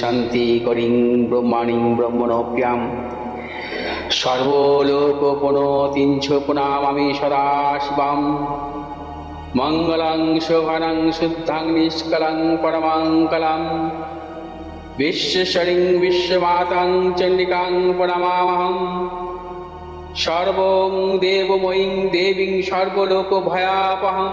শান্তি করিং ব্রহ্মাণিং ব্রহ্মণপ্যাম সর্বলোকোপনতিঞ্ছোপনামামি আমি সদাশিবাম। মঙ্গলং শোভনং শুদ্ধাং নিষ্কলং পরমাঙ্কলাম বিশ্বশরিং বিশ্বমাতাং চণ্ডিকাং প্রণমামহম। সর্বং দেবময়ীং দেবীং সর্বলোক ভয়াপহম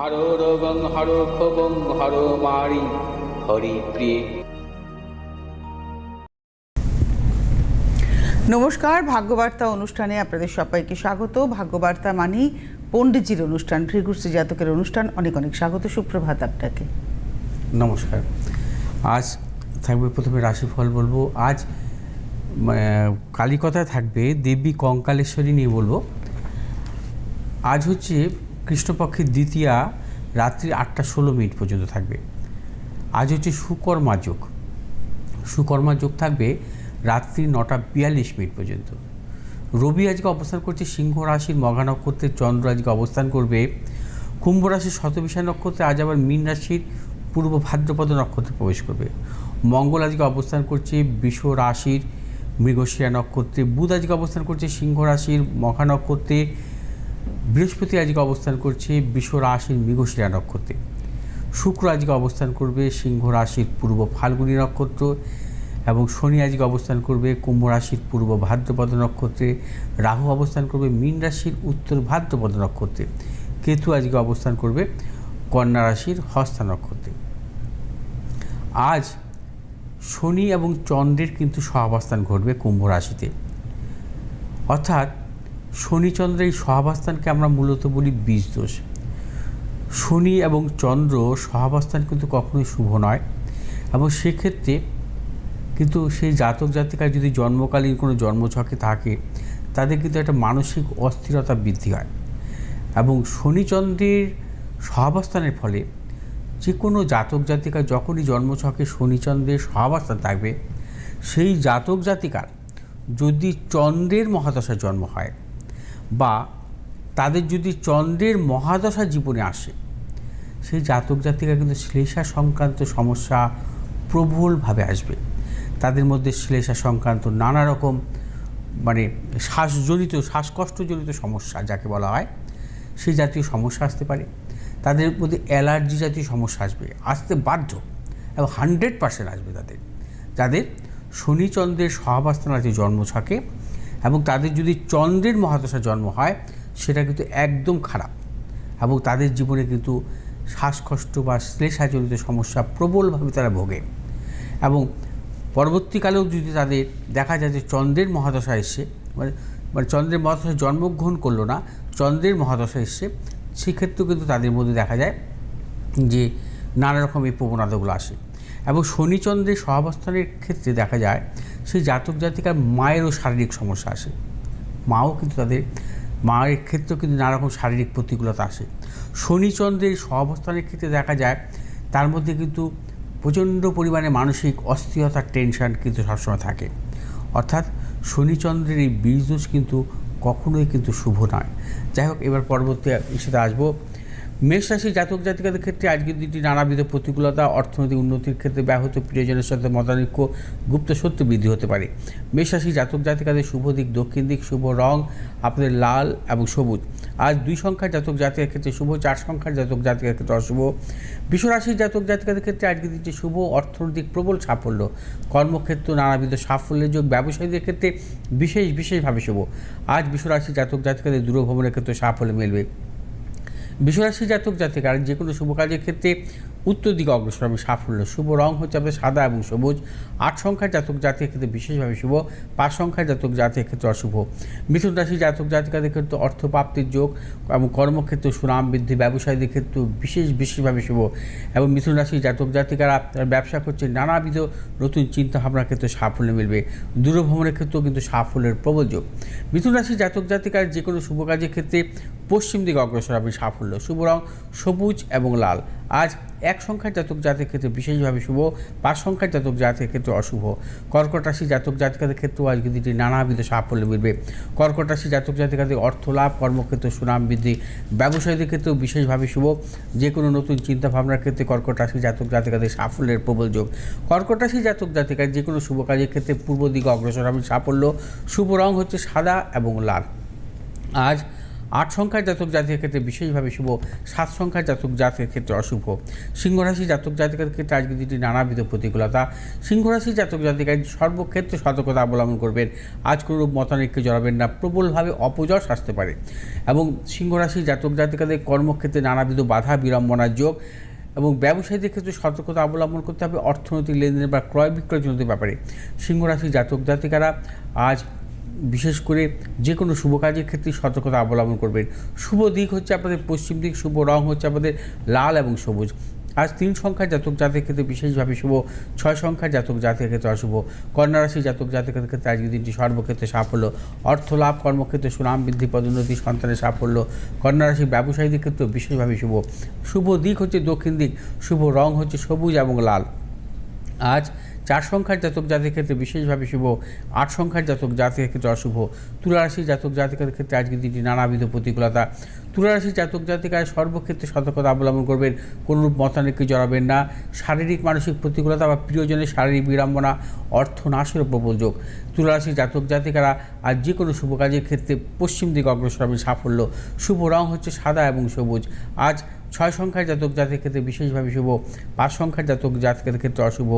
হর রোগং হর ক্ষোভং হর মারি। হরি প্রিয়ে। নমস্কার ভাগ্যবার্তা অনুষ্ঠানে আপনাদের সবাইকে স্বাগত। ভাগ্যবার্তা মানেই পণ্ডিতজির অনুষ্ঠান ভৃগুশ্রী জাতকের অনুষ্ঠান। অনেক অনেক স্বাগত সুপ্রভাত আপনাকে। নমস্কার। আজ থাকবে প্রথমে রাশিফল বলব। আজ কালিকথায় থাকবে দেবী কঙ্কালেশ্বরী নিয়ে বলব। আজ হচ্ছে কৃষ্ণপক্ষের দ্বিতীয়া রাত্রি আটটা ষোলো মিনিট পর্যন্ত থাকবে। আজ হচ্ছে সুকর্মা যোগ। সুকর্মা যোগ থাকবে রাত্রি নটা বিয়াল্লিশ মিনিট পর্যন্ত। রবি আজকে অবস্থান করছে সিংহ রাশির মঘা নক্ষত্রে, চন্দ্র আজকে অবস্থান করবে। কুম্ভ রাশির শতবিশা নক্ষত্রে আজ আবার মীন রাশির পূর্ব ভাদ্রপদ নক্ষত্রে প্রবেশ করবে। মঙ্গল আজকে অবস্থান করছে বিষ রাশির মৃগশিরা নক্ষত্রে। বুধ আজকে অবস্থান করছে সিংহ রাশির মঘা নক্ষত্রে। বৃহস্পতি আজকে অবস্থান করছে বিষ রাশির মৃগশিরা নক্ষত্রে। শুক্র আজকে অবস্থান করবে সিংহ রাশির পূর্ব ফাল্গুনী নক্ষত্র এবং শনি আজকে অবস্থান করবে কুম্ভ রাশির পূর্ব ভাদ্রপদ নক্ষত্রে। রাহু অবস্থান করবে মীন রাশির উত্তর ভাদ্রপদ নক্ষত্রে। কেতু আজকে অবস্থান করবে কন্যা রাশির হস্তা নক্ষত্রে। আজ শনি এবং চন্দ্রের কিন্তু সহাবস্থান ঘটবে কুম্ভ রাশিতে। অর্থাৎ শনিচন্দ্রের এই সহাবস্থানকে আমরা মূলত বলি বীজ দোষ শনি এবং চন্দ্র সহাবস্থান কিন্তু কখনোই শুভ নয় এবং সেক্ষেত্রে কিন্তু সেই জাতক জাতিকায় যদি জন্মকালীন কোনো জন্মছকে থাকে, তাদের কিন্তু একটা মানসিক অস্থিরতা বৃদ্ধি হয় এবং শনিচন্দ্রের সহাবস্থানের ফলে যে কোনো জাতক জাতিকা যখনই জন্মছকে শনিচন্দ্রের সহাবস্থান থাকবে, সেই জাতক জাতিকার যদি চন্দ্রের মহাদশা জন্ম হয় বা তাদের যদি চন্দ্রের মহাদশা জীবনে আসে, সেই জাতক জাতিকা কিন্তু শ্লেষা সংক্রান্ত সমস্যা প্রবলভাবে আসবে। তাদের মধ্যে শ্লেষা সংক্রান্ত নানা রকম মানে শ্বাসজনিত, শ্বাসকষ্টজনিত সমস্যা যাকে বলা হয়, সেই জাতীয় সমস্যা আসতে পারে। তাদের মধ্যে অ্যালার্জি জাতীয় সমস্যা আসবে, আসতে বাধ্য এবং হান্ড্রেড পার্সেন্ট আসবে তাদের। যাদের শনিচন্দ্রের সহাবস্থান আছে, জন্ম থাকে এবং তাদের যদি চন্দ্রের মহাদশা জন্ম হয়, সেটা কিন্তু একদম খারাপ। এবং তাদের জীবনে কিন্তু শ্বাসকষ্ট বা শ্লেষাজনিত সমস্যা প্রবলভাবে তারা ভোগে। এবং পরবর্তীকালেও যদি তাদের দেখা যায় যে চন্দ্রের মহাদশা এসছে মানে মানে চন্দ্রের মহাদশায় জন্মগ্রহণ করল না, চন্দ্রের মহাদশা এসছে, সেক্ষেত্রেও কিন্তু তাদের মধ্যে দেখা যায় যে নানা রকম এই প্রবণতাগুলো আসে। এবং শনিচন্দ্রের সহাবস্থানের ক্ষেত্রে দেখা যায় সেই জাতক জাতিকার মায়েরও শারীরিক সমস্যা আসে। মাও কিন্তু তাদের, মায়ের ক্ষেত্রেও কিন্তু নানা রকম শারীরিক প্রতিকূলতা আসে। শনিচন্দ্রের সহাবস্থানের ক্ষেত্রে দেখা যায়, তার মধ্যে কিন্তু প্রচণ্ড পরিমাণে মানসিক অস্থিরতার টেনশন কিন্তু সবসময় থাকে। অর্থাৎ শনিচন্দ্রের এই বীজদোষ কিন্তু কখনোই কিন্তু শুভ নয়। যাই হোক, এবার পরবর্তী সাথে আসব। মেষ রাশি জাতক জাতিকাদের ক্ষেত্রে আজকের দিনটি নানাবিধ প্রতিকূলতা, অর্থনৈতিক উন্নতির ক্ষেত্রে ব্যাহত, প্রিয়জনের সাথে মতানৈক্য, গুপ্ত সত্য বৃদ্ধি হতে পারে। মেষ রাশি জাতক জাতিকাদের শুভ দিক, দক্ষিণ দিক, শুভ রং, আপনাদের লাল এবং সবুজ। আজ দুই সংখ্যার জাতক জাতিকার ক্ষেত্রে শুভ, চার সংখ্যার জাতক জাতিকার ক্ষেত্রে অশুভ। বিশ্বরাশির জাতক জাতিকাদের ক্ষেত্রে আজকের দিনটি শুভ, অর্থনৈতিক প্রবল সাফল্য। কর্মক্ষেত্র নানাবিধ সাফল্যের যোগ, ব্যবসায়ীদের ক্ষেত্রে বিশেষ, বিশেষভাবে শুভ। আজ বিশ্বরাশির জাতক জাতিকাদের দূরভ্রমণের ক্ষেত্রে সাফল্য মিলবে। বিশ্বরাশি জাতক জাতিকার যে কোনো শুভ কাজের ক্ষেত্রে উত্তর দিকে অগ্রসর হবে সাফল্য। শুভ রং হচ্ছে আপনার সাদা এবং সবুজ। আট সংখ্যার জাতক জাতির ক্ষেত্রে বিশেষভাবে শুভ, পাঁচ সংখ্যার জাতক জাতির ক্ষেত্রে অশুভ। মিথুন রাশি জাতক জাতিকাদের ক্ষেত্রে অর্থপ্রাপ্তির যোগ এবং কর্মক্ষেত্রে সুনাম বৃদ্ধি, ব্যবসায়ীদের ক্ষেত্রে বিশেষ বিশেষভাবে শুভ। এবং মিথুন রাশি জাতক জাতিকারা ব্যবসা করছে নানাবিধ নতুন চিন্তাভাবনার ক্ষেত্রে সাফল্য মিলবে। দূরভ্রমণের ক্ষেত্রেও কিন্তু সাফল্যের প্রবল যোগ। মিথুন রাশি জাতক জাতিকার যে কোনো শুভ কাজের ক্ষেত্রে পশ্চিম দিকে অগ্রসর হবে সাফল্য। শুভ রং, সবুজ এবং লাল। আজ এক সংখ্যার জাতক জাতের ক্ষেত্রে বিশেষভাবে শুভ, পাঁচ সংখ্যার জাতক জাতের ক্ষেত্রে অশুভ। কর্কট রাশি জাতক জাতিকাদের ক্ষেত্রেও আজকে দিনটি নানাবিধ সাফল্য মিলবে। কর্কট রাশি জাতক জাতিকাদের অর্থ লাভ, কর্মক্ষেত্রে সুনাম বৃদ্ধি, ব্যবসায়ীদের ক্ষেত্রেও বিশেষভাবে শুভ। যে কোনো নতুন চিন্তা ভাবনার ক্ষেত্রে কর্কট রাশি জাতক জাতিকাদের সাফল্যের প্রবল যোগ। কর্কট রাশি জাতক জাতিকার যে কোনো শুভ কাজের ক্ষেত্রে পূর্ব দিকে অগ্রসর হবে সাফল্য। শুভ রং হচ্ছে সাদা এবং লাল। আজ আট সংখ্যার জাতক জাতির ক্ষেত্রে বিশেষভাবে শুভ, সাত সংখ্যার জাতক জাতকের ক্ষেত্রে অশুভ। সিংহরাশি জাতক জাতিকার ক্ষেত্রে আজকে দিনটি নানাবিধ প্রতিকূলতা। সিংহরাশি জাতক জাতিকার সর্বক্ষেত্রে সতর্কতা অবলম্বন করবেন। আজ কোনো মতানৈক্যে জড়াবেন না, প্রবলভাবে অপজয় আসতে পারে। এবং সিংহরাশি জাতক জাতিকাদের কর্মক্ষেত্রে নানাবিধ বাধা বিড়ম্বনার যোগ এবং ব্যবসায়ীদের ক্ষেত্রে সতর্কতা অবলম্বন করতে হবে। অর্থনৈতিক লেনদেন বা ক্রয় বিক্রয় বিক্রয়জনিত ব্যাপারে। সিংহরাশি জাতক জাতিকারা আজ বিশেষ করে যে কোনো শুভ কাজের ক্ষেত্রে সতর্কতা অবলম্বন করবেন। শুভ দিক হচ্ছে আপনাদের পশ্চিম দিক, শুভ রং হচ্ছে আপনাদের লাল এবং সবুজ। আজ তিন সংখ্যার জাতক জাতের ক্ষেত্রে বিশেষভাবে শুভ, ছয় সংখ্যার জাতক জাতের ক্ষেত্রে অশুভ। কন্যা রাশি জাতক জাতকের ক্ষেত্রে আজকের দিনটি সর্বক্ষেত্রে সাফল্য। অর্থ লাভ, কর্মক্ষেত্রে সুনাম বৃদ্ধি, পদোন্নতি, সন্তানের সাফল্য। কন্যা রাশি ব্যবসায়ীদের ক্ষেত্রেও বিশেষভাবে শুভ। শুভ দিক হচ্ছে দক্ষিণ দিক, শুভ রং হচ্ছে সবুজ এবং লাল। আজ চার সংখ্যার জাতক জাতির ক্ষেত্রে বিশেষভাবে শুভ, আট সংখ্যার জাতক জাতির ক্ষেত্রে অশুভ তুলারাশি জাতক জাতিকের ক্ষেত্রে আজকের দিনটি নানাবিধ প্রতিকূলতা। তুলারাশি জাতক জাতিকায় সর্বক্ষেত্রে সতর্কতা অবলম্বন করবেন, কোনরূপ মতানৈক্যে জড়াবেন না। শারীরিক, মানসিক প্রতিকূলতা বা প্রিয়জনের শারীরিক বিড়ম্বনা অর্থনাশের প্রবল যোগ তুলারাশি জাতক জাতিকারা আর যে কোনো শুভ কাজের ক্ষেত্রে পশ্চিম দিকে অগ্রসর হবে সাফল্য। শুভ রং হচ্ছে সাদা এবং সবুজ। আজ ছয় সংখ্যার জাতক জাতির ক্ষেত্রে বিশেষভাবে শুভ, পাঁচ সংখ্যার জাতক জাতকের ক্ষেত্রে অশুভ,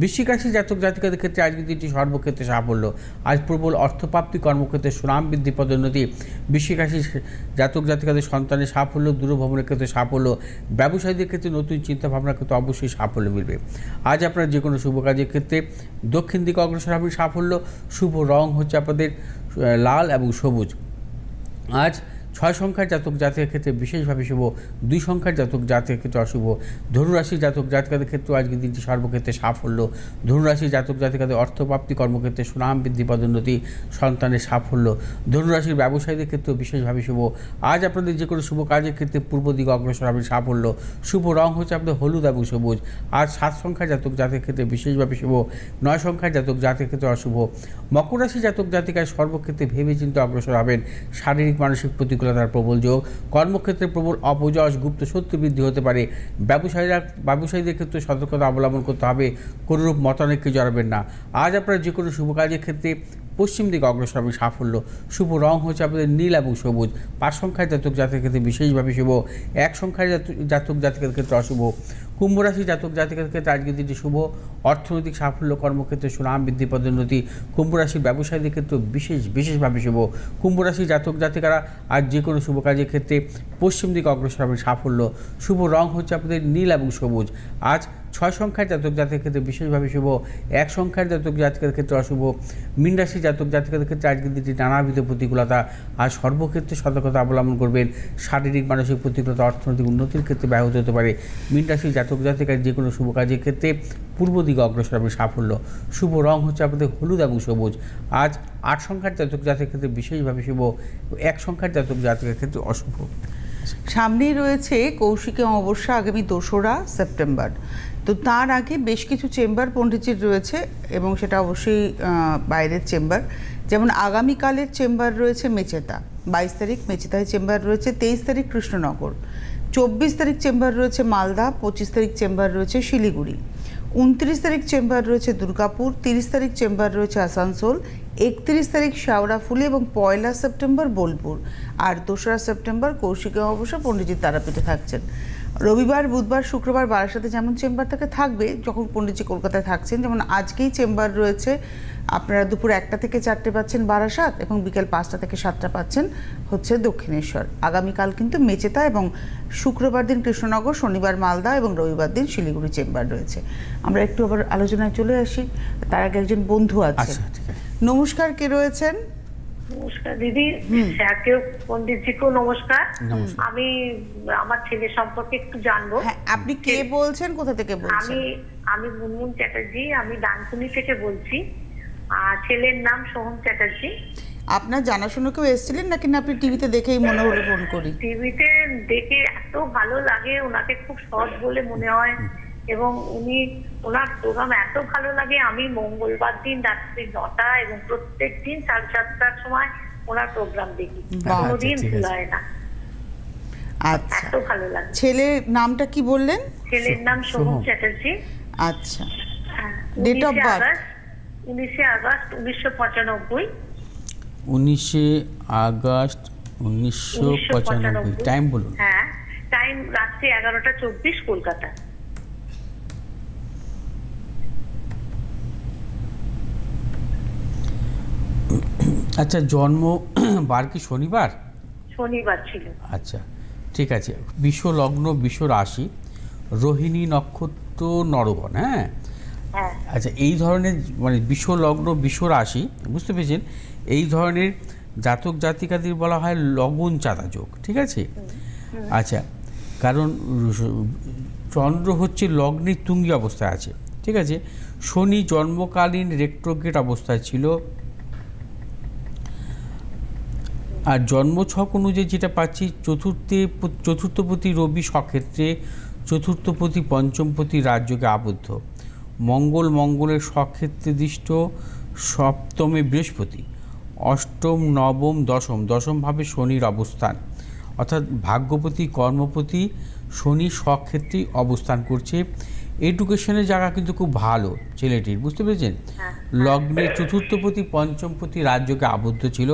বৃশ্চিক রাশি জাতক জাতিকাদের ক্ষেত্রে আজকের দিনটি সর্বক্ষেত্রে সাফল্য। আজ প্রবল অর্থপ্রাপ্তি, কর্মক্ষেত্রে সুনাম বৃদ্ধি, পদোন্নতি। বৃশ্চিক রাশি জাতক জাতিকাদের সন্তানের সাফল্য, দূরভ্রমণের ক্ষেত্রে সাফল্য, ব্যবসায়ীদের ক্ষেত্রে নতুন চিন্তাভাবনার ক্ষেত্রে অবশ্যই সাফল্য মিলবে। আজ আপনার যে কোনো শুভ কাজের ক্ষেত্রে দক্ষিণ দিকে অগ্রসর হবে সাফল্য, শুভ রং হচ্ছে আপনাদের লাল এবং সবুজ। আজ ছয় সংখ্যার জাতক জাতকের ক্ষেত্রে বিশেষভাবে শুভ, দুই সংখ্যার জাতক জাতকের ক্ষেত্রে অশুভ, ধনুরাশি জাতক জাতকাদের ক্ষেত্রে আজকের দিনটি সর্বক্ষেত্রে সাফল্য। ধনুরাশি জাতক জাতিকাদের অর্থপ্রাপ্তি কর্মক্ষেত্রে সুনাম বৃদ্ধি, পদোন্নতি, সন্তানের সাফল্য। ধনুরাশির ব্যবসায়ীদের ক্ষেত্রেও বিশেষভাবে শুভ। আজ আপনাদের যে কোনো শুভ কাজের ক্ষেত্রে পূর্ব দিকে অগ্রসর হবে সাফল্য। শুভ রং হচ্ছে আপনাদের হলুদ এবং সবুজ। আজ সাত সংখ্যার জাতক জাতকের ক্ষেত্রে বিশেষভাবে শুভ, নয় সংখ্যার জাতক জাতকের ক্ষেত্রে অশুভ। মকর রাশি জাতক জাতিকায় সর্বক্ষেত্রে ভেবে চিন্তে অগ্রসর হবেন। শারীরিক, মানসিক প্রতিকূলতার প্রবল যোগ। কর্মক্ষেত্রে প্রবল অপযশ, গুপ্ত শত্রু বৃদ্ধি হতে পারে। ব্যবসায়ীরা, ব্যবসায়ীদের ক্ষেত্রে সতর্কতা অবলম্বন করতে হবে। কোনোরূপ মতানৈক্যে জড়াবেন না। আজ আপনারা যে কোনো শুভ কাজের ক্ষেত্রে পশ্চিম দিকে অগ্রসর হবে সাফল্য। শুভ রং হচ্ছে আপনাদের নীল এবং সবুজ। পাঁচ সংখ্যায় জাতক জাতকের ক্ষেত্রে বিশেষভাবে শুভ। এক সংখ্যায় জাতক জাতকের ক্ষেত্রে অশুভ। কুম্ভ রাশি জাতক জাতিকার ক্ষেত্রে আজকের দিনটি শুভ। অর্থনৈতিক সাফল্য, কর্মক্ষেত্রে সুনাম বৃদ্ধি, পদোন্নতি কুম্ভ রাশির ব্যবসায়ীদের ক্ষেত্রে বিশেষ, বিশেষভাবে শুভ। কুম্ভ রাশি জাতক জাতিকারা আজ যে কোনো শুভ কাজের ক্ষেত্রে পশ্চিম দিকে অগ্রসর হবে সাফল্য। শুভ রং হচ্ছে আপনাদের নীল এবং সবুজ। আজ ছয় সংখ্যার জাতক জাতকের ক্ষেত্রে বিশেষভাবে শুভ, এক সংখ্যার জাতক জাতিকার ক্ষেত্রে অশুভ, মীন রাশি জাতক জাতিকাদের ক্ষেত্রে আজকের দিনটি নানাবিধ প্রতিকূলতা। আর সর্বক্ষেত্রে সতর্কতা অবলম্বন করবেন, শারীরিক, মানসিক প্রতিকূলতা, অর্থনৈতিক উন্নতির ক্ষেত্রে ব্যাহত হতে পারে। মীন রাশি জাতক জাতিকার যে কোনো শুভ কাজের ক্ষেত্রে পূর্ব দিকে অগ্রসর হবে সাফল্য। শুভ রং হচ্ছে আপনাদের হলুদ এবং সবুজ। আজ আট সংখ্যার জাতক জাতকের ক্ষেত্রে বিশেষভাবে শুভ, এক সংখ্যার জাতক জাতকের ক্ষেত্রে অশুভ। সামনেই রয়েছে কৌশিকী অমাবস্যা, আগামী দোসরা সেপ্টেম্বর। তো তার আগে বেশ কিছু চেম্বার পণ্ডিতজির রয়েছে এবং সেটা অবশ্যই বাইরের চেম্বার। যেমন আগামীকালের চেম্বার রয়েছে মেচেতা, বাইশ তারিখ মেচেতায় চেম্বার রয়েছে, তেইশ তারিখ কৃষ্ণনগর, চব্বিশ তারিখ চেম্বার রয়েছে মালদা, পঁচিশ তারিখ চেম্বার রয়েছে শিলিগুড়ি, উনত্রিশ তারিখ চেম্বার রয়েছে দুর্গাপুর, তিরিশ তারিখ চেম্বার রয়েছে আসানসোল, একত্রিশ তারিখ শাওড়াফুলি এবং পয়লা সেপ্টেম্বর বোলপুর, আর দোসরা সেপ্টেম্বর কৌশিকী অবশ্য পণ্ডিতজির তারাপীঠে থাকছেন। রবিবার বুধবার শুক্রবার বারাসাতে যেমন চেম্বার থাকে থাকবে যখন পণ্ডিতজি কলকাতায় থাকছেন যেমন আজকেই চেম্বার রয়েছে। আপনারা দুপুর একটা থেকে চারটে পাচ্ছেন বারাসাত এবং বিকেল পাঁচটা থেকে সাতটা পাচ্ছেন হচ্ছে দক্ষিণেশ্বর। আগামীকাল কিন্তু মেচেতা এবং শুক্রবার দিন কৃষ্ণনগর শনিবার মালদা এবং রবিবার দিন শিলিগুড়ি চেম্বার রয়েছে। আমরা একটু আবার আলোচনায় চলে আসি। তার আগে একজন বন্ধু আছে আচ্ছা আছে। নমস্কার কে রয়েছেন? নমস্কার দিদি। স্যারকেও পন্ডিতজিকেও নমস্কার। আমি আমার ছেলে সম্পর্কে একটু জানব। হ্যাঁ আপনি কে বলছেন? কোথা থেকে বলছেন? আমি আমি মুনমুন চ্যাটার্জি আমি ডানকুনি থেকে বলছি। আর ছেলের নাম সোহম চ্যাটার্জি। আপনার জানাশোনা কেউ এসেছিলেন নাকি না? আপনি টিভিতে দেখেই মনে হলো ফোন করি। টিভিতে দেখে এত ভালো লাগে ওনাকে খুব সৎ বলে মনে হয়। এবং উনি ওনার প্রোগ্রাম এত ভালো লাগে আমি মঙ্গলবার দিন রাত্রি নটা এবং প্রত্যেক দিন সাড়ে সাতটার সময় ওনার প্রোগ্রাম দেখি। কোনোদিন আচ্ছা, ভুল হয় না। আচ্ছা। এত ভালো লাগে। ছেলের নামটা কি বললেন? ছেলের নাম সোহম। চ্যাটার্জি। আচ্ছা। 19 birth? আগস্ট উনিশে আগস্ট উনিশশো পঁচানব্বই। উনিশে আগস্ট উনিশশো পঁচানব্বই। টাইম বলুন। হ্যাঁ টাইম রাত্রি এগারোটা চব্বিশ কলকাতা আচ্ছা জন্ম বার কি শনিবার? শনিবার ছিল। আচ্ছা ঠিক আছে। বিশ্ব লগ্ন বিশ্ব রাশি রোহিণী নক্ষত্র নরগণ হ্যাঁ? হ্যাঁ। আচ্ছা এই ধরনের মানে বিশ্ব লগ্ন বিশ্ব রাশি বুঝতে পেরেছেন? এই ধরনের জাতক জাতিকাদের বলা হয় লগন চাঁদা যোগ ঠিক আছে? আচ্ছা কারণ চন্দ্র হচ্ছে লগ্নের তুঙ্গি অবস্থায় আছে ঠিক আছে? শনি জন্মকালীন রেক্ট্রোগেট অবস্থায় ছিল আর জন্মছক অনুযায়ী যেটা পাচ্ছি চতুর্থে চতুর্থপতি রবি সক্ষেত্রে চতুর্থপতি পঞ্চমপতি রাজ্যকে আবদ্ধ। মঙ্গল মঙ্গলের সক্ষেত্রে দৃষ্ট সপ্তমে বৃহস্পতি অষ্টম নবম দশম দশমভাবে শনির অবস্থান। অর্থাৎ ভাগ্যপতি কর্মপতি শনি সক্ষেত্রেই অবস্থান করছে। এডুকেশনের জায়গা কিন্তু খুব ভালো ছেলেটির বুঝতে পেরেছেন? লগ্নে চতুর্থপতি পঞ্চমপতি রাজ্যকে আবদ্ধ ছিল।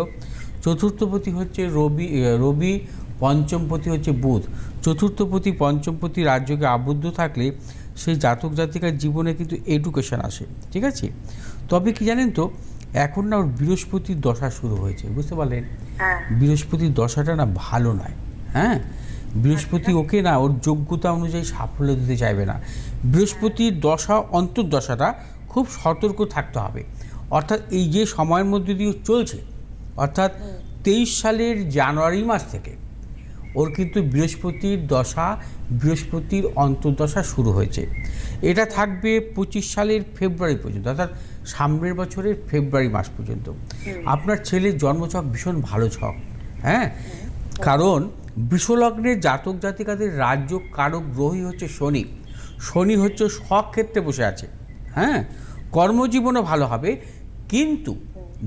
চতুর্থপতি হচ্ছে রবি রবি পঞ্চমপতি হচ্ছে বুধ। চতুর্থপতি পঞ্চমপতি রাজ্যকে আবদ্ধ থাকলে সেই জাতক জাতিকার জীবনে কিন্তু এডুকেশন আসে ঠিক আছে? তবে কি জানেন তো এখন না ওর বৃহস্পতির দশা শুরু হয়েছে বুঝতে পারলেন? হ্যাঁ। বৃহস্পতির দশাটা না ভালো নয় হ্যাঁ? বৃহস্পতি ওকে না ওর যোগ্যতা অনুযায়ী সাফল্য দিতে চাইবে না। বৃহস্পতির দশা অন্তর্দশাটা খুব সতর্ক থাকতে হবে। অর্থাৎ এই যে সময়ের মধ্যে দিয়ে ও চলছে অর্থাৎ তেইশ সালের জানুয়ারি মাস থেকে ওর কিন্তু বৃহস্পতির দশা বৃহস্পতির অন্তর্দশা শুরু হয়েছে। এটা থাকবে পঁচিশ সালের ফেব্রুয়ারি পর্যন্ত অর্থাৎ সামনের বছরের ফেব্রুয়ারি মাস পর্যন্ত। আপনার ছেলের জন্মছক ভীষণ ভালো ছক হ্যাঁ? কারণ বিশ্বলগ্নের জাতক জাতিকাদের রাজ্য কারক গ্রহই হচ্ছে শনি। শনি হচ্ছে সব ক্ষেত্রে বসে আছে হ্যাঁ? কর্মজীবনও ভালো হবে কিন্তু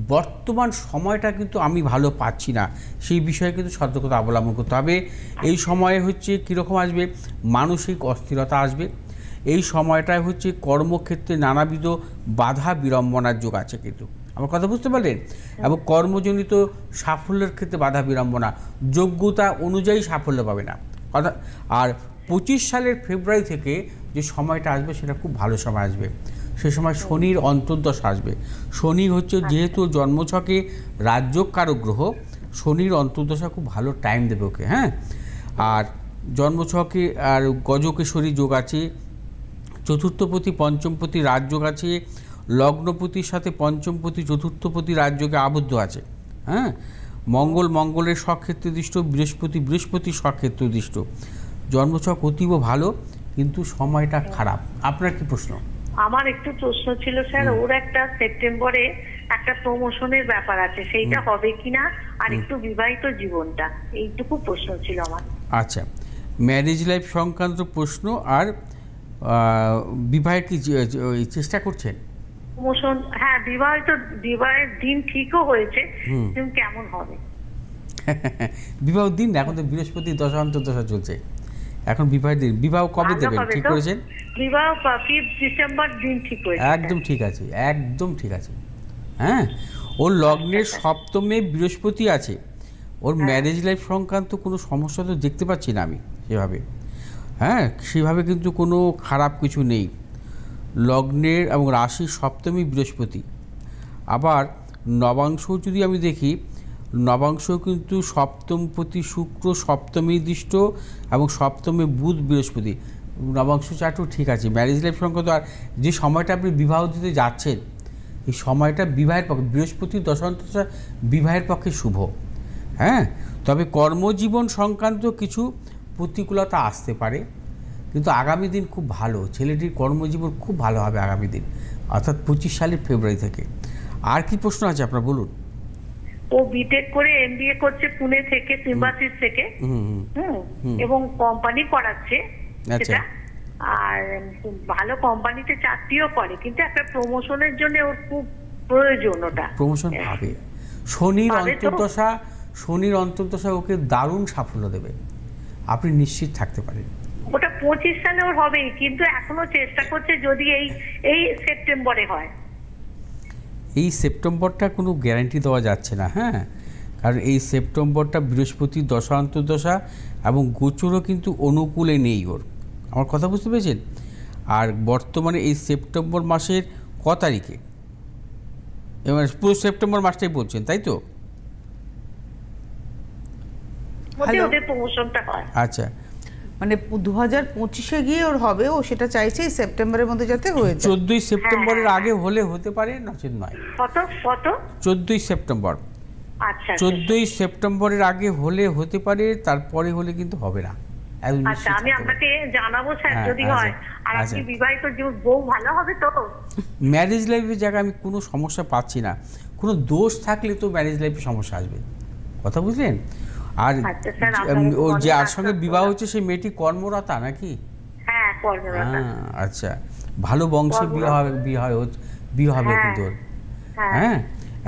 বর্তমান সময়টা কিন্তু আমি ভালো পাচ্ছি না। সেই বিষয়ে কিন্তু সতর্কতা অবলম্বন করতে হবে। এই সময়ে হচ্ছে কীরকম আসবে? মানসিক অস্থিরতা আসবে। এই সময়টায় হচ্ছে কর্মক্ষেত্রে নানাবিধ বাধা বিড়ম্বনার যোগ আছে কিন্তু। আমার কথা বুঝতে পারলেন? এবং কর্মজনিত সাফল্যের ক্ষেত্রে বাধা বিড়ম্বনা। যোগ্যতা অনুযায়ী সাফল্য পাবে না। কথা আর পঁচিশ সালের ফেব্রুয়ারি থেকে যে সময়টা আসবে, সেটা খুব ভালো সময় আসবে। সে সময় শনির অন্তর্দশা আসবে। শনি হচ্ছে যেহেতু জন্মছকে রাজ্যকারক গ্রহ শনির অন্তর্দশা খুব ভালো টাইম দেবে ওকে হ্যাঁ? আর জন্মছকে আর গজকেশরী যোগ আছে চতুর্থপতি পঞ্চমপতি রাজযোগ আছে লগ্নপতির সাথে পঞ্চমপতি চতুর্থপতি রাজযোগে আবদ্ধ আছে হ্যাঁ? মঙ্গল মঙ্গলের স্বক্ষেত্রে দৃষ্ট বৃহস্পতি বৃহস্পতির স্বক্ষেত্রে দৃষ্ট জন্মছক অতীব ভালো কিন্তু সময়টা খারাপ। আপনার কি প্রশ্ন? আমার একটু প্রশ্ন ছিল স্যার ওর একটা সেপ্টেম্বরে একটা প্রমোশনের ব্যাপার আছে সেইটা হবে কিনা আর একটু বিবাহিত জীবনটা এইটুকু প্রশ্ন ছিল আমার। আচ্ছা ম্যারেজ লাইফ সংক্রান্ত প্রশ্ন আর বিবাহের কি চেষ্টা করছেন? প্রমোশন হ্যাঁ বিবাহিত বিবাহের দিন ঠিকও হয়েছে। কিন্তু কেমন হবে? বিবাহ দিন এখন তো বৃহস্পতি দশা অন্তর্দশা চলছে। এখন বিবাহের দিন। বিবাহ কবে দেবেন? ঠিক? করেছেন? বিবাহ ফিফথ ডিসেম্বর দিন ঠিক হয়েছে। একদম ঠিক আছে একদম ঠিক আছে। হ্যাঁ? ওর লগ্নের সপ্তমে বৃহস্পতি আছে। ওর ম্যারেজ লাইফ সংক্রান্ত কোনো সমস্যা তো দেখতে পাচ্ছি না আমি সেভাবে। হ্যাঁ? সেভাবে কিন্তু কোনো খারাপ কিছু নেই। লগ্নের এবং রাশির সপ্তমী বৃহস্পতি। আবার নবাংশ যদি আমি দেখি নবাংশ কিন্তু সপ্তম প্রতি শুক্র, সপ্তমী দৃষ্ট এবং সপ্তমে বুধ বৃহস্পতি। নবাংশ চারটেও ঠিক আছে, ম্যারেজ লাইফ সংক্রান্ত আর যে সময়টা আপনি বিবাহ দিতে যাচ্ছেন, এই সময়টা বিবাহের পক্ষে, বৃহস্পতি দশান্তশা বিবাহের পক্ষে শুভ। হ্যাঁ? তবে কর্মজীবন সংক্রান্ত কিছু প্রতিকূলতা আসতে পারে, কিন্তু আগামী দিন খুব ভালো, ছেলেটির কর্মজীবন খুব ভালো হবে আগামী দিন, অর্থাৎ পঁচিশ সালের ফেব্রুয়ারি থেকে। আর কি প্রশ্ন আছে আপনার, বলুন। ও বিটেক করে এমবিএ করছে পুনে থেকে সিম্বাসিস থেকে। হুম। এবং কোম্পানি করাচ্ছে আচ্ছা। সেটা। আর ভালো কোম্পানিতে চাকরিও করে কিন্তু একটা প্রমোশনের জন্য ওর খুব প্রয়োজন ওটা। প্রমোশন পাবে। শনির অন্তর্দশা শনির অন্তর্দশা ওকে দারুণ সাফল্য দেবে। আপনি নিশ্চিত থাকতে পারেন। ওটা পঁচিশ সালে ওর হবেই কিন্তু এখনও চেষ্টা করছে যদি এই এই সেপ্টেম্বরে হয়। এই সেপ্টেম্বরটা কোনো গ্যারান্টি দেওয়া যাচ্ছে না হ্যাঁ? কারণ এই সেপ্টেম্বরটা বৃহস্পতির দশা অন্তর্দশা এবং গোচরও কিন্তু অনুকূলে নেই ওর। আমার কথা বুঝতে পেরেছেন? আর বর্তমানে এই সেপ্টেম্বর মাসের ক তারিখে? এবার পুরো সেপ্টেম্বর মাসটাই বলছেন তাই তো? আচ্ছা। মানে দু হাজার পঁচিশে গিয়ে ওর হবে ও সেটা চাইছে এই সেপ্টেম্বরের মধ্যে যাতে হয়ে যায়। চোদ্দোই সেপ্টেম্বরের হ্যাঁ। আগে হলে হতে পারে নচেত নয়। কত? কত? চোদ্দোই সেপ্টেম্বর। আচ্ছা আচ্ছা। সেপ্টেম্বরের আগে হলে হতে পারে তারপরে হলে কিন্তু হবে না। আচ্ছা আমি আপনাকে জানাব স্যার হ্যাঁ, যদি হয়। আর আপনি। বিবাহিত জীবন বউ ভালো হবে তো? ম্যারেজ লাইফের জায়গায় আমি কোনো সমস্যা পাচ্ছি না। কোনো দোষ থাকলে তো ম্যারেজ লাইফে সমস্যা আসবে। কথা বুঝলেন? আর আচ্ছা, স্যার, যে- আপনাকে ও অনেক যার সঙ্গে বিবাহ হচ্ছে সেই মেয়েটি কর্মরতা নাকি? হ্যাঁ হ্যাঁ আচ্ছা। ভালো বংশে বিয়ে হবে বিয়ে হয় বিয়ে হবে হ্যাঁ, কিন্তু ওর। হ্যাঁ। হ্যাঁ?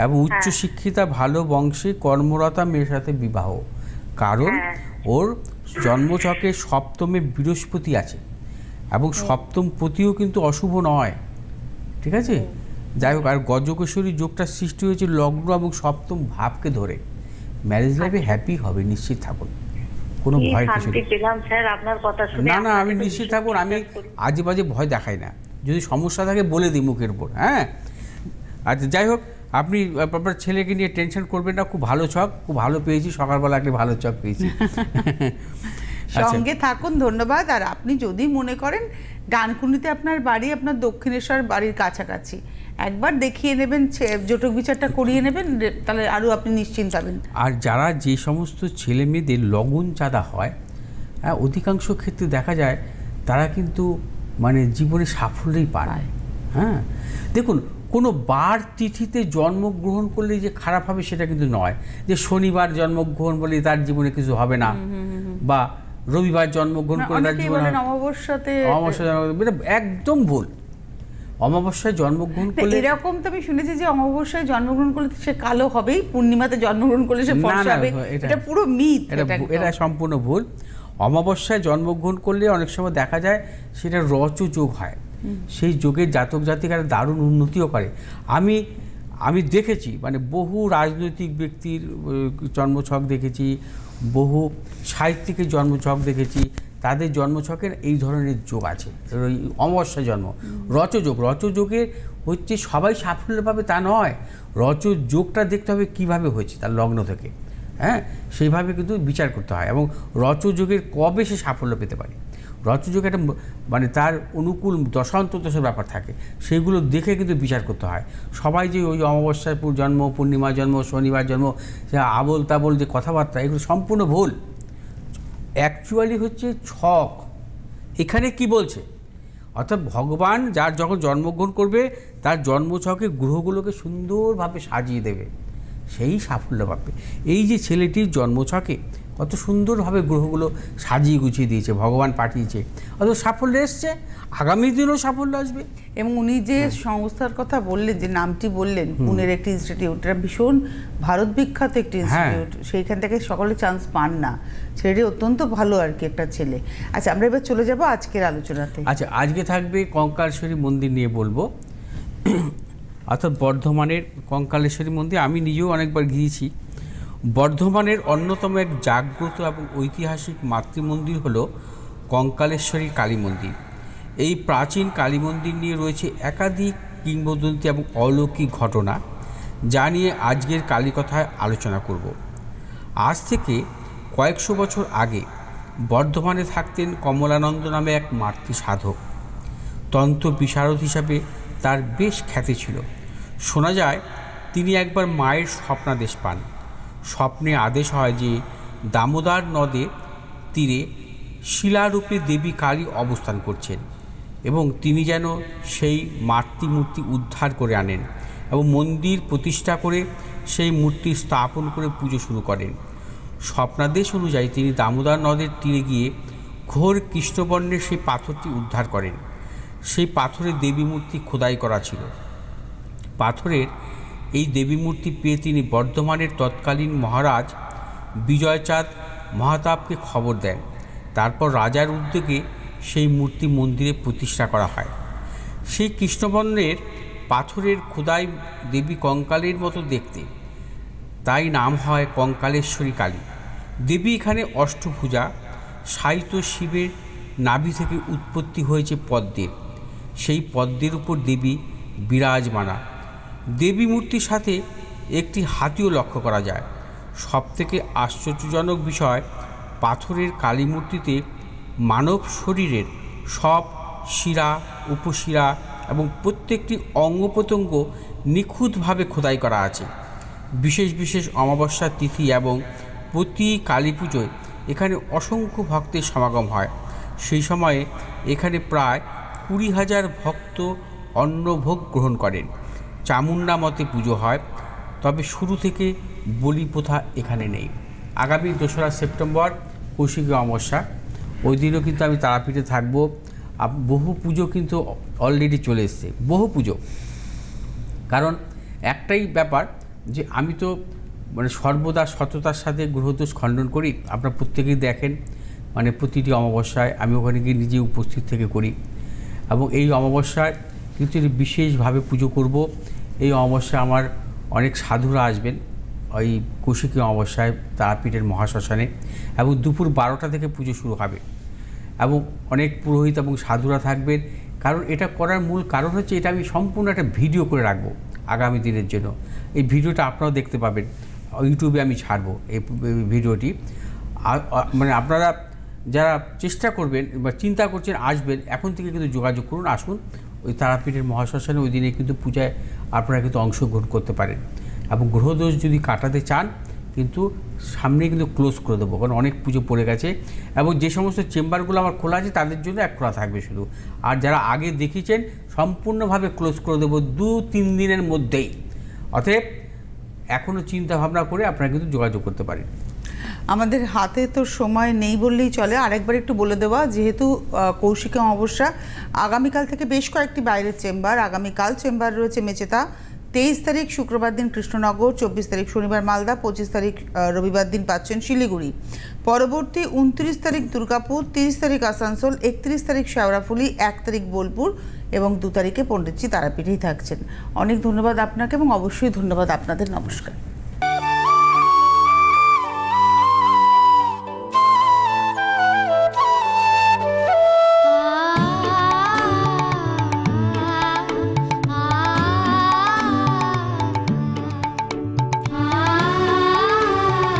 এবং উচ্চশিক্ষিতা ভালো বংশে কর্মরতা মেয়ের সাথে বিবাহ। কারণ। ওর জন্মচকে সপ্তমে বৃহস্পতি আছে। এবং সপ্তম পতিও কিন্তু অশুভ নয়। ঠিক আছে? যাই হোক আর গজকেশ্বরী যোগটা সৃষ্টি হয়েছে লগ্ন এবং সপ্তম ভাবকে ধরে। ম্যারেজ লাইফে হ্যাপি হবে নিশ্চিত থাকুন। কোনো ভয় কিছু পেলাম স্যার আপনার কথা শুনে না না আমি নিশ্চিত থাকুন আমি আজে বাজে ভয় দেখাই না। যদি সমস্যা থাকে বলে দিই মুখের উপর হ্যাঁ? আচ্ছা যাই হোক আপনি আপনার ছেলেকে নিয়ে টেনশন করবেন না খুব ভালো ছক খুব ভালো পেয়েছি সকালবেলা একটা ভালো ছক পেয়েছি। সঙ্গে থাকুন ধন্যবাদ। আর আপনি যদি মনে করেন ডানকুনিতে আপনার বাড়ি আপনার দক্ষিণেশ্বর বাড়ির কাছাকাছি। একবার দেখিয়ে নেবেন জটক বিচারটা করিয়ে নেবেন তাহলে আরও আপনি নিশ্চিন্ত হবেন। আর যারা যে সমস্ত ছেলে মেয়েদের লগন চাঁদা হয় হ্যাঁ অধিকাংশ ক্ষেত্রে দেখা যায় তারা কিন্তু মানে জীবনে সাফল্যই পায়। হ্যাঁ? দেখুন কোনো বার তিথিতে জন্মগ্রহণ করলে যে খারাপ হবে সেটা কিন্তু নয়। যে শনিবার জন্মগ্রহণ বলে তার জীবনে কিছু হবে না। বা রবিবার জন্মগ্রহণ করে তার জীবনে অমাবস্যাতে অমাবস্যা জন্মগ্রহণ একদম ভুল। অমাবস্যায় জন্মগ্রহণ করলে এরকম তো আমি শুনেছি যে অমাবস্যায় জন্মগ্রহণ করলে সে কালো হবেই পূর্ণিমাতে জন্মগ্রহণ করলে সে ফর্সা হবে। এটা- পুরো মিথ। এটা সম্পূর্ণ ভুল। অমাবস্যায় জন্মগ্রহণ করলে অনেক সময় দেখা যায় সেটা রচ যোগ হয়। সেই যোগের জাতক জাতিকারা দারুণ উন্নতিও করে। আমি আমি দেখেছি মানে বহু রাজনৈতিক ব্যক্তির জন্মছক দেখেছি বহু সাহিত্যিকের জন্মছক দেখেছি তাদের জন্মছকের এই ধরনের যোগ আছে ওই অমাবস্যা জন্ম। রচযোগ রচযোগের হচ্ছে সবাই সাফল্য পাবে তা নয় রচযোগটা দেখতে হবে কীভাবে হয়েছে তার লগ্ন থেকে হ্যাঁ? সেইভাবে কিন্তু বিচার করতে হয় এবং রচযোগের কবে সে সাফল্য পেতে পারে। রচযোগ একটা মানে তার অনুকূল দশান্তদশের ব্যাপার থাকে, সেগুলো দেখে কিন্তু বিচার করতে হয়। সবাই যে ওই অমাবস্যার জন্ম, পূর্ণিমা জন্ম, শনিবার জন্ম আবল তাবল যে কথাবার্তা, এগুলো সম্পূর্ণ ভুল। অ্যাকচুয়ালি হচ্ছে ছক। এখানে কি বলছে? অর্থাৎ ভগবান যার যখন জন্মগ্রহণ করবে, তার জন্মছকে গ্রহগুলোকে সুন্দরভাবে সাজিয়ে দেবে। সেই সাফল্য পাবে। এই যে ছেলেটির জন্মছকে কত সুন্দরভাবে গ্রহগুলো সাজিয়ে গুছিয়ে দিয়েছে ভগবান পাঠিয়েছে। অত সাফল্য এসছে আগামী দিনেও সাফল্য আসবে। এবং উনি যে সংস্থার কথা বললেন যে নামটি বললেন পুনের একটি ইনস্টিটিউট এটা ভীষণ ভারত বিখ্যাত একটি হ্যাঁ। ইনস্টিটিউট সেইখান থেকে সকলে চান্স পান না। ছেলেটি অত্যন্ত ভালো আর কি একটা ছেলে। আচ্ছা আমরা এবার চলে যাব আজকের আলোচনাতে। আচ্ছা আজকে থাকবে কঙ্কালেশ্বরী মন্দির নিয়ে বলব। অর্থাৎ বর্ধমানের কঙ্কালেশ্বরী মন্দির আমি নিজেও অনেকবার গিয়েছি। বর্ধমানের অন্যতম এক জাগ্রত এবং ঐতিহাসিক মাতৃমন্দির হল কঙ্কালেশ্বরী কালী মন্দির। এই প্রাচীন কালী মন্দির নিয়ে রয়েছে একাধিক কিংবদন্তি এবং অলৌকিক ঘটনা, যা নিয়ে আজকের কালী কথায় আলোচনা করব। আজ থেকে কয়েকশো বছর আগে বর্ধমানে থাকতেন কমলানন্দ নামে এক মাতৃ সাধক তন্ত্র বিশারদ হিসাবে তার বেশ খ্যাতি ছিল। শোনা যায়, তিনি একবার মায়ের স্বপ্নাদেশ পান। স্বপ্নে আদেশ হয় যে দামোদর নদে তীরে শিলারূপে দেবী কালী অবস্থান করছেন এবং তিনি যেন সেই মাতৃমূর্তি উদ্ধার করে আনেন এবং মন্দির প্রতিষ্ঠা করে সেই মূর্তি স্থাপন করে পুজো শুরু করেন। স্বপ্নাদেশ অনুযায়ী তিনি দামোদর নদের তীরে গিয়ে ঘোর কৃষ্ণবর্ণের সেই পাথরটি উদ্ধার করেন। সেই পাথরে দেবী মূর্তি খোদাই করা ছিল। পাথরের এই দেবী মূর্তি পেয়ে তিনি বর্ধমানের তৎকালীন মহারাজ বিজয়চাঁদ মহাতাবকে খবর দেন। তারপর রাজার উদ্যোগে সেই মূর্তি মন্দিরে প্রতিষ্ঠা করা হয়। সেই কৃষ্ণবর্ণের পাথরের খোদাই দেবী কঙ্কালের মতো দেখতে। তাই নাম হয় কঙ্কালেশ্বরী কালী। দেবী এখানে অষ্টভুজা, সাহিত্য শিবের নাভি থেকে উৎপত্তি হয়েছে পদ্মের। সেই পদ্মের উপর দেবী বিরাজমানা। দেবী মূর্তির সাথে একটি হাতিও লক্ষ্য করা যায়। সবথেকে আশ্চর্যজনক বিষয়, পাথরের কালী মূর্তিতে মানব শরীরের সব শিরা, উপশিরা এবং প্রত্যেকটি অঙ্গ প্রত্যঙ্গ নিখুঁতভাবে খোদাই করা আছে। বিশেষ বিশেষ অমাবস্যার তিথি এবং প্রতি কালী পুজোয় এখানে অসংখ্য ভক্তের সমাগম হয়। সেই সময়ে এখানে প্রায় কুড়ি হাজার ভক্ত অন্নভোগ গ্রহণ করেন। চামুন্ডা মতে পুজো হয়, তবে শুরু থেকে বলি প্রথা এখানে নেই। আগামী দোসরা সেপ্টেম্বর কৌশিকী অমাবস্যা। ওই দিনও কিন্তু আমি তারাপীঠে থাকব। বহু পুজো কিন্তু অলরেডি চলে এসছে, বহু পুজো। কারণ একটাই ব্যাপার যে আমি তো মানে সর্বদা সততার সাথে গ্রহদোষ খণ্ডন করি, আপনারা প্রত্যেকেই দেখেন মানে প্রতিটি অমাবস্যায় আমি ওখানে গিয়ে নিজে উপস্থিত থেকে করি। এবং এই অমাবস্যায় কিন্তু বিশেষভাবে পুজো করব এই অমাবস্যায় আমার অনেক সাধুরা আসবেন। ওই কৌশিকী অমাবস্যায় তারাপীঠের মহাশ্মশানে এবং দুপুর বারোটা থেকে পুজো শুরু হবে। এবং অনেক পুরোহিত এবং সাধুরা থাকবেন। কারণ এটা করার মূল কারণ হচ্ছে এটা আমি সম্পূর্ণ একটা ভিডিও করে রাখব আগামী দিনের জন্য। এই ভিডিওটা আপনারাও দেখতে পাবেন। ইউটিউবে আমি ছাড়বো এই ভিডিওটি। মানে আপনারা যারা চেষ্টা করবেন বা চিন্তা করছেন আসবেন, এখন থেকে কিন্তু যোগাযোগ করুন, আসুন। ওই তারাপীঠের মহাশ্মশানে ওই দিনে কিন্তু পূজায় আপনারা কিন্তু অংশগ্রহণ করতে পারেন। এবং গ্রহদোষ যদি কাটাতে চান, কিন্তু সামনে কিন্তু ক্লোজ করে দেবো, কারণ অনেক পুজো পড়ে গেছে। এবং যে সমস্ত চেম্বারগুলো আমার খোলা আছে, তাদের জন্য এক খোলা থাকবে শুধু। আর যারা আগে দেখিয়েছেন, সম্পূর্ণভাবে ক্লোজ করে দেবো দু তিন দিনের মধ্যেই। অতএব এখনও চিন্তা ভাবনা করে আপনারা কিন্তু যোগাযোগ করতে পারেন। আমাদের হাতে তো সময় নেই বললেই চলে। আরেকবার একটু বলে দেওয়া, যেহেতু কৌশিকী অমাবস্যা, আগামীকাল থেকে বেশ কয়েকটি বাইরের চেম্বার, আগামীকাল চেম্বার রয়েছে মেচেতা। তেইশ তারিখ শুক্রবার দিন কৃষ্ণনগর, চব্বিশ তারিখ শনিবার মালদা, পঁচিশ তারিখ রবিবার দিন পাচ্ছেন শিলিগুড়ি। পরবর্তী উনত্রিশ তারিখ দুর্গাপুর, তিরিশ তারিখ আসানসোল, একত্রিশ তারিখ শেওড়াফুলি, এক তারিখ বোলপুর এবং দু তারিখে পণ্ডিতজি তারাপীঠেই থাকছেন। অনেক ধন্যবাদ আপনাকে এবং অবশ্যই ধন্যবাদ আপনাদের। নমস্কার।